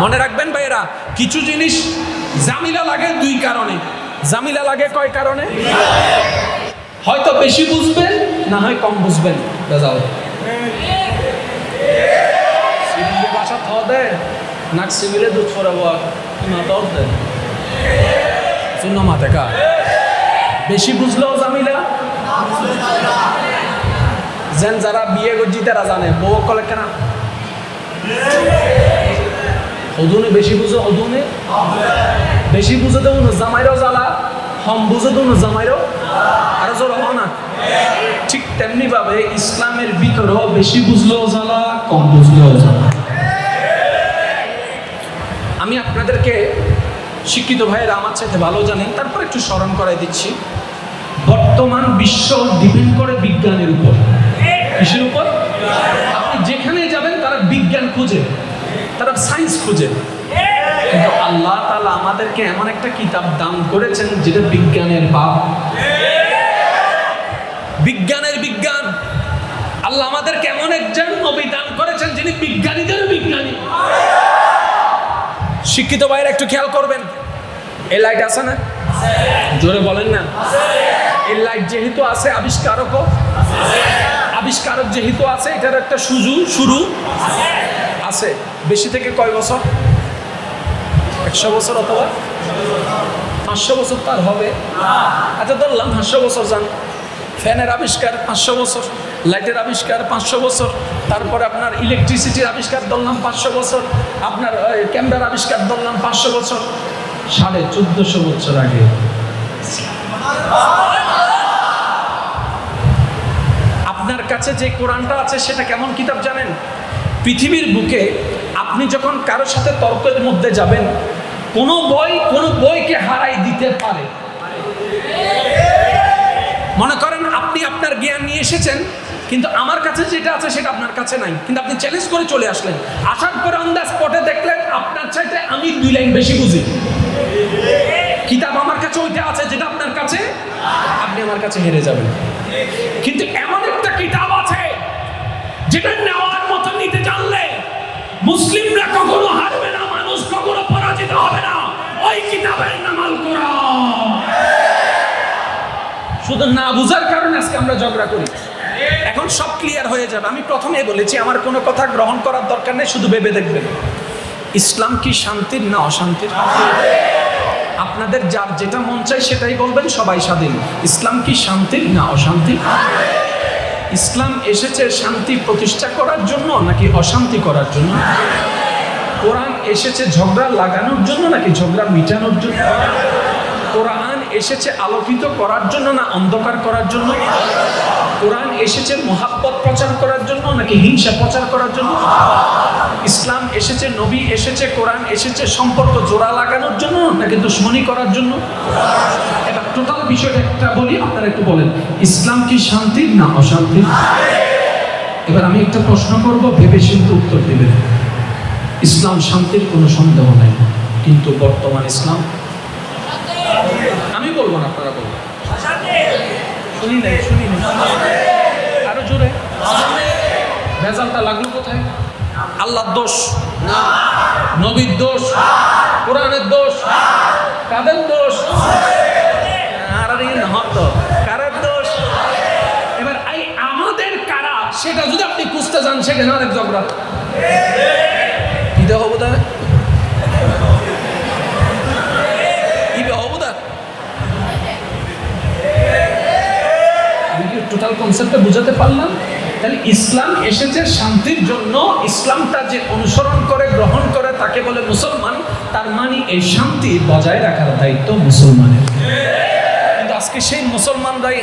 মনে রাখবেন ভাইয়েরা, কিছু জিনিস জামিলা লাগে দুই কারণে। জামিলা লাগে কয় কারণে? হয়তো বেশি বুঝবেন, না হয় কম বুঝবেন দে নাক সিভিলে দুধ বুঝলেও জামিলা? যেন যারা বিয়ে করছি তারা জানে, বউ কলে কেন? হদুনে বেশি বুঝো হদুনে বেশি বুঝে না জামাইরও জ্বালা হম বুঝে না জামাইরও? আরও জোর না। ঠিক তেমনি ভাবে ইসলামের ভিতরেও বেশি বুঝলেও জ্বালা, কম বুঝলেও জ্বালা। আমি আপনাদেরকে শিক্ষিত ভাইয়েরা আমার চাইতে ভালো জানেন, তারপর একটু স্মরণ করাই দিচ্ছি। বর্তমান বিশ্ব ডিপেন্ড করে বিজ্ঞানের উপর। কিসের উপর? আপনি যেখানে যাবেন, তারা বিজ্ঞান খুঁজে। তারা সায়েন্স খুঁজে। কিন্তু আল্লাহ তালা আমাদেরকে এমন একটা কিতাব দান করেছেন, যেটা বিজ্ঞানের বাপ। বিজ্ঞানের বিজ্ঞান। আল্লাহ আমাদেরকে এমন একজন নবী দান করেছেন, যিনি বিজ্ঞানীদের বিজ্ঞানী। শিক্ষিত ভাইয়েরা একটু খেয়াল করবেন। এই লাইট আছে না? জোরে বলেন না। এই লাইট যেহেতু আছে, আবিষ্কারকও। আবিষ্কারক যেহেতু আছে, এটার একটা সুজু শুরু। আছে? বেশি থেকে কয় বছর? একশো বছর অথবা পাঁচশো বছর তার হবে। আচ্ছা ধরলাম পাঁচশো বছর যান। ফ্যানের আবিষ্কার পাঁচশো বছর, লাইটের আবিষ্কার পাঁচশো বছর, তারপরে আপনার ইলেকট্রিসিটির আবিষ্কার ধরলাম পাঁচশো বছর, আপনার ক্যামেরার আবিষ্কার ধরলাম পাঁচশো বছর, সাড়ে চোদ্দশো বছর আগে। আপনার কাছে যে কোরআনটা আছে, সেটা কেমন কিতাব জানেন? পৃথিবীর বুকে আপনি যখন কারোর সাথে তর্কের মধ্যে যাবেন, কোনো বই, কোনো বইকে হারাই দিতে পারে। মনে করেন আপনি আপনার জ্ঞান নিয়ে এসেছেন, কিন্তু আমার কাছে যেটা আছে সেটা আপনার কাছে নাই। কিন্তু আপনি চ্যালেঞ্জ করে চলে আসলেন। আসার পরে অন দ্য স্পটে দেখলেন, আপনার চাইতে আমি দুই লাইন বেশি বুঝি। কিতাব আমার কাছে ওইটা আছে যেটা আপনার কাছে, আপনি আমার কাছে হেরে যাবেন। কিন্তু এমন একটা কিতাব আছে ওই কিতাবের নাম আল কোরআন শুধু না বুঝার কারণে আজকে আমরা ঝগড়া করি। এখন সব ক্লিয়ার হয়ে যাবে। আমি প্রথমে বলেছি, আমার কোনো কথা গ্রহণ করার দরকার নেই, শুধু ভেবে দেখবেন। ইসলাম কি শান্তির না অশান্তির? আপনাদের যার যেটা মন চাই সেটাই বলবেন, সবাই স্বাধীন। ইসলাম কি শান্তির না অশান্তি ইসলাম এসেছে শান্তি প্রতিষ্ঠা করার জন্য নাকি অশান্তি করার জন্য? কোরআন এসেছে ঝগড়া লাগানোর জন্য নাকি ঝগড়া মিটানোর জন্য? কোরআন এসেছে আলোকিত করার জন্য না অন্ধকার করার জন্য? কোরআন এসেছে মহাব্বত প্রচার করার জন্য নাকি হিংসা প্রচার করার জন্য? ইসলাম এসেছে, নবী এসেছে, কোরআন এসেছে, সম্পর্ক জোড়া লাগানোর জন্য নাকি দুশ্মনী করার জন্য? এবার টোটাল বিষয়টা একটা বলি, আপনারা একটু বলেন, ইসলাম কি শান্তির না অশান্তির? এবার আমি একটা প্রশ্ন করব ভেবে উত্তর দেবেন। ইসলাম শান্তির কোনো সন্দেহ নাই। কিন্তু বর্তমান ইসলাম আমি বলব না, আপনারা বলবেন। শুনি নাই, শুনি আরও জোরে। ভেজালটা লাগল কোথায়? আল্লাহর দোষ? না নবীর দোষ? কোরআনের দোষ? কাদের দোষ? আর ইয়ে নহর দোষ? এবার এই আমাদের কারা, সেটা যদি আপনি খুঁজতে যান, সেখানে অনেক ঝগড়া দেওয়া হব তা টোটাল কনসেপ্টটা বুঝাতে পারলাম। তাহলে ইসলাম এসেছে শান্তির জন্য। ইসলামটা যে অনুসরণ করে, গ্রহণ করে, তাকে বলে মুসলমান, তার মানে এই শান্তি বজায় রাখার দায়িত্ব মুসলমানের। কিন্তু আজকে সেই মুসলমানরাই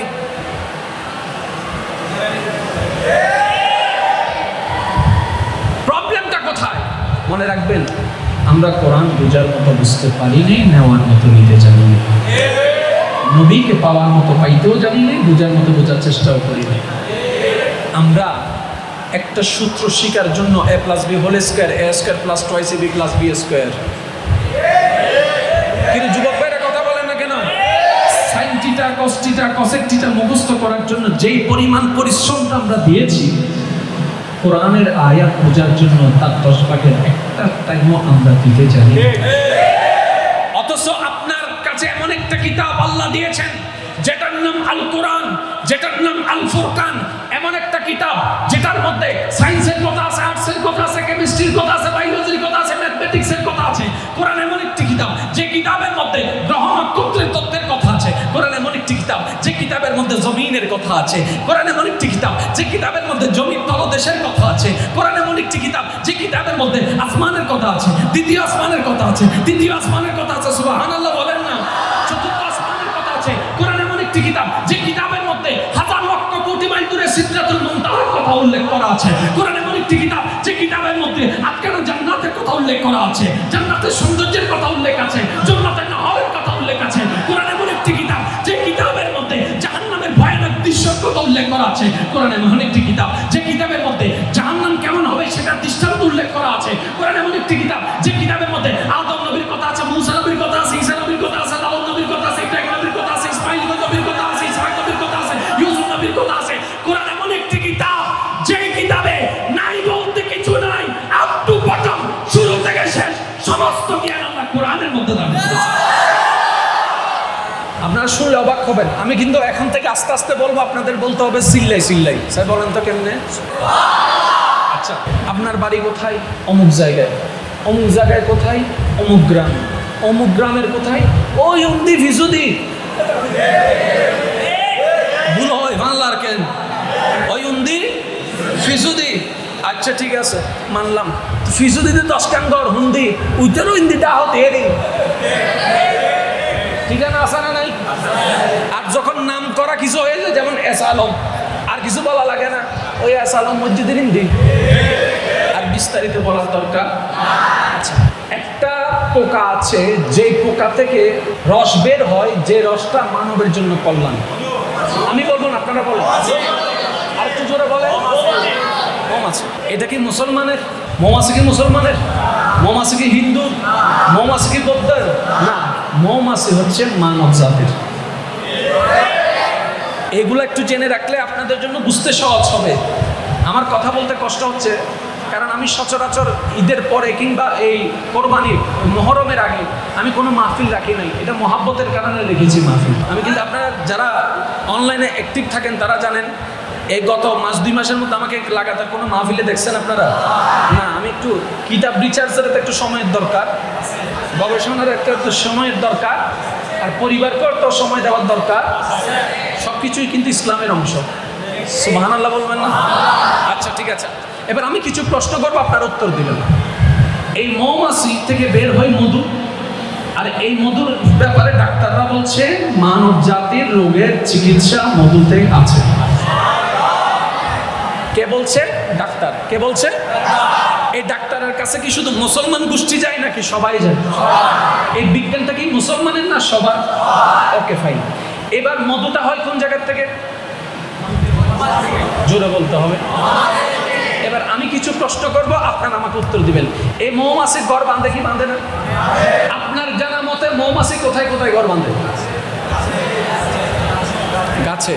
প্রবলেমটা কোথায়? মনে রাখবেন, আমরা কোরআন বোঝার মতো বুঝতে পারি নাই, নেওয়ার মতো নিতে জানি না নবীকে পাওয়ার মতো পাইতেও জানি নাই, বোঝার মতো বোঝার চেষ্টাও করি নাই। আমরা একটা সূত্র শিকার জন্য A plus B whole square A square plus twice B plus B square কিন্তু যুবক ভাইরা কথা বলেন না কেন? সাইনটিটা কস্টিটা কসেকটিটা মুখস্থ করার জন্য যেই পরিমাণ পরিশ্রমটা আমরা দিয়েছি কোরআনের আয়াত বোঝার জন্য তার দশ ভাগের একটা টাইমও আমরা দিতে জানি অথচ আপনার কাছে এমন একটা কিতাব আল্লাহ দিয়েছেন, যেটার নাম আল কোরআন যেটার নাম আল ফুরকান এমন একটা কিতাব যেটার মধ্যে সায়েন্সের জমিনের কথা আছে। কোরআন এমন একটি কিতাব, যে কিতাবের মধ্যে জমির তলদেশের কথা আছে। কোরআন এমন একটি কিতাব, যে কিতাবের মধ্যে আসমানের কথা আছে, দ্বিতীয় আসমানের কথা আছে তৃতীয় আসমানের কথা আছে, সুবহানাল্লাহ বলেন না। চতুর্থ আসমানের কথা আছে। কোরআন এমন একটি কিতাব, যে কিতাবের মধ্যে হাজার লক্ষ কোটি মাইল দূরে সিদরাতুল মুনতাহার কথা উল্লেখ করা আছে। কোরআন এমন একটি কিতাব, যে কিতাবের মধ্যে আটকানো জান্নাতের কথা উল্লেখ করা আছে? জান্নাতের সৌন্দর্যের কথা উল্লেখ আছে, জান্নাতের নহরের কথা উল্লেখ আছে। কথা উল্লেখ করা আছে। কোরআন এমন একটি কিতাব, যে কিতাবের মধ্যে জাহান্নাম কেমন হবে সেটা দৃষ্টান্ত উল্লেখ করা আছে। কোরআন এমন একটি কিতাব, যে কিতাবের আপনারা শুনলে অবাক হবেন। আমি কিন্তু এখন থেকে আস্তে আস্তে বলব, আপনাদের বলতে হবে সিল্লাই সিল্লাই। স্যার, বলেন তো কেমনে? আচ্ছা আপনার বাড়ি কোথায়? অমুক জায়গায়। অমুক জায়গায় কোথায়? অমুক গ্রাম। অমুক গ্রামের কোথায়? ওই উন্দি ভিজুদি। ভুল হয়, বাংলার কেন? ওই উন্দি ফিজুদি আচ্ছা ঠিক আছে, মানলাম। ফিজুদিতে দশ কাঙ্গর হুন্দি। উইটারও হিন্দিটা হতে এরি ঠিকানা নাই আর যখন নাম করা কিছু হয়ে যেমন এস আলম আর কিছু বলা লাগে না। ওই এস আলম মসজিদের হিন্দি। আর বিস্তারিত বলার দরকার আচ্ছা একটা পোকা আছে, যে পোকা থেকে রস বের হয়, যে রসটা মানবের জন্য কল্যাণ। আমি বলব না, আপনারা বলেন। আর একটু জোরে বলেন। মৌমাছি। এটা কি মুসলমানের? মৌমাছি কি মুসলমানের? মৌমাছি কি হিন্দু? মৌমাছি কি বৌদ্ধের? না। মৌমাছি হচ্ছে মানব জাতির। এগুলো একটু জেনে রাখলে আপনাদের জন্য বুঝতে সহজ হবে। আমার কথা বলতে কষ্ট হচ্ছে, কারণ আমি সচরাচর ঈদের পরে কিংবা এই কোরবানির মহরমের আগে আমি কোনো মাহফিল রাখি নাই। এটা মহাব্বতের কারণে রেখেছি মাহফিল। আমি কিন্তু আপনারা যারা অনলাইনে অ্যাক্টিভ থাকেন তারা জানেন এই গত মাস, দুই মাসের মধ্যে আমাকে লাগাতার কোনো মাহফিলে দেখছেন আপনারা? না, আমি একটু কিতাব রিচার্জের একটু সময়ের দরকার, গবেষণার একটা একটু সময়ের দরকার, আর পরিবারকেও তো সময় দেওয়ার দরকার। সব কিছুই কিন্তু ইসলামের অংশ। সুবাহান আল্লাহ বলবেন না? আচ্ছা ঠিক আছে। এবার আমি কিছু প্রশ্ন করব, আপনার উত্তর দিবেন। এই মৌমাছি থেকে বের হয় মধু, আর এই মধুর ব্যাপারে ডাক্তাররা বলছে মানব জাতির রোগের চিকিৎসা মধুতে আছে। কে বলছে ডাক্তার। কে বলছে এই ডাক্তারের কাছে কি শুধু মুসলমান গোষ্ঠী যায় নাকি সবাই যায়? এই বিজ্ঞানটা কি মুসলমানের না সবার? ওকে ফাইন এবার মধুটা হয় কোন জায়গার থেকে? জোরে বলতে হবে। এবার আমি কিছু প্রশ্ন করব, আপনারা আমাকে উত্তর দিবেন। এই মৌমাছির ঘর বাঁধে কি বাঁধে না? আপনার জানা মতে মৌমাছি কোথায় কোথায় ঘর বাঁধে? গাছে।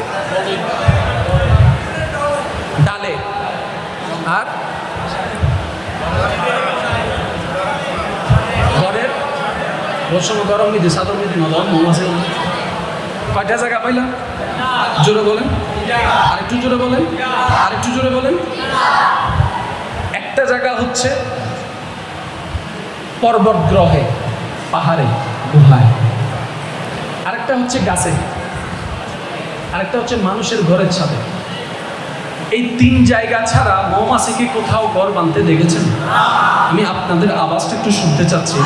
রসম গরম সাদর মিদি নরম মৌমাছি কয়টা জায়গা পাইলাম জোরে বলেন। আরেকটু জোরে বলেন। আরেকটু জোরে বলেন। একটা জায়গা হচ্ছে পর্বত গ্রহে, পাহাড়ে, গুহায়। আরেকটা হচ্ছে গাছে। আরেকটা হচ্ছে মানুষের ঘরের ছাদে। এই তিন জায়গা ছাড়া মৌমাছিকে কোথাও ঘর বাঁধতে দেখেছেন? আমি আপনাদের আওয়াজটা একটু শুনতে চাচ্ছি।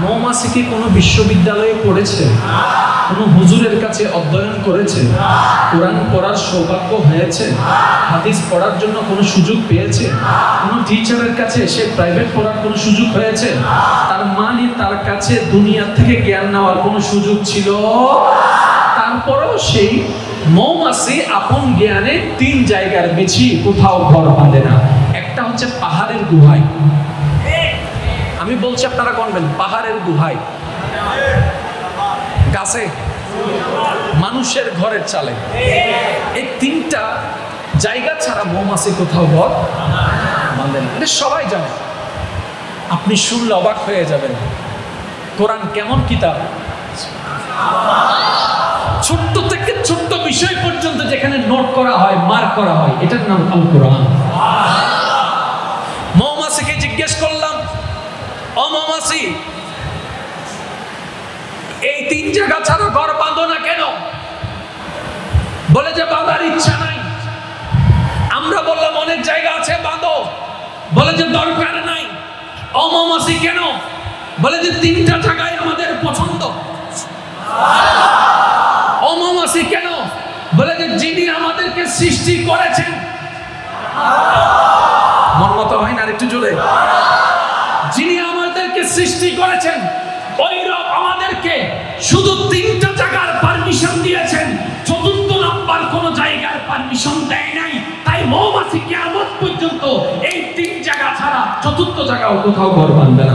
মৌমাছি কি কোনো বিশ্ববিদ্যালয়ে পড়েছে? কোনো হুজুরের কাছে অধ্যয়ন করেছে? কোরআন পড়ার সৌভাগ্য হয়েছে? হাদিস পড়ার জন্য কোনো সুযোগ পেয়েছে? কোনো টিচারের কাছে সে প্রাইভেট পড়ার কোনো সুযোগ হয়েছে? তার মানে তার কাছে দুনিয়া থেকে জ্ঞান নেওয়ার কোনো সুযোগ ছিল? তারপরেও সেই মৌমাছি আপন জ্ঞানে তিন জায়গার বেছি কোথাও ঘর বাঁধে না। একটা হচ্ছে পাহাড়ের গুহায়। আমি বলছি আপনারা গণবেন পাহাড়ের গুহায়। গাছে। মানুষের ঘরের চালে। এই তিনটা জায়গা ছাড়া মৌমাছি কোথাও ঘর বাঁধে না। এটা সবাই জানে। আপনি শুনলে অবাক হয়ে যাবেন। কোরআন কেমন কিতাব? ছোট্ট থেকে ছোট্ট বিষয় পর্যন্ত যেখানে নোট করা হয়, মার্ক করা হয়, এটার নাম আল কোরআন মৌমাছিকে জিজ্ঞেস করলাম মৌমাছি এই তিন জায়গা ছাড়া ঘর বাঁধো না কেন? বলে যে বাঁধার ইচ্ছা নাই। আমরা বললাম, অনেক জায়গা আছে, বাঁধো। বলে যে, দরকার নাই। ও মৌমাছি কেন? বলে যে, তিনটা জায়গায় আমাদের পছন্দ। ও মৌমাছি কেন? বলে যে, যিনি আমাদেরকে সৃষ্টি করেছেন মন মতো হয় না আর একটু জোরে যিনি আমাদেরকে সৃষ্টি করেছেন। ওই রব আমাদেরকে শুধু তিনটা জায়গার পারমিশন দিয়েছেন। চতুর্থ নাম্বার কোন জায়গার পারমিশন দেয় নাই। তাই মৌমাছি কেয়ামত পর্যন্ত এই তিন জায়গা ছাড়া চতুর্থ জায়গাও কোথাও ঘর বানবে না।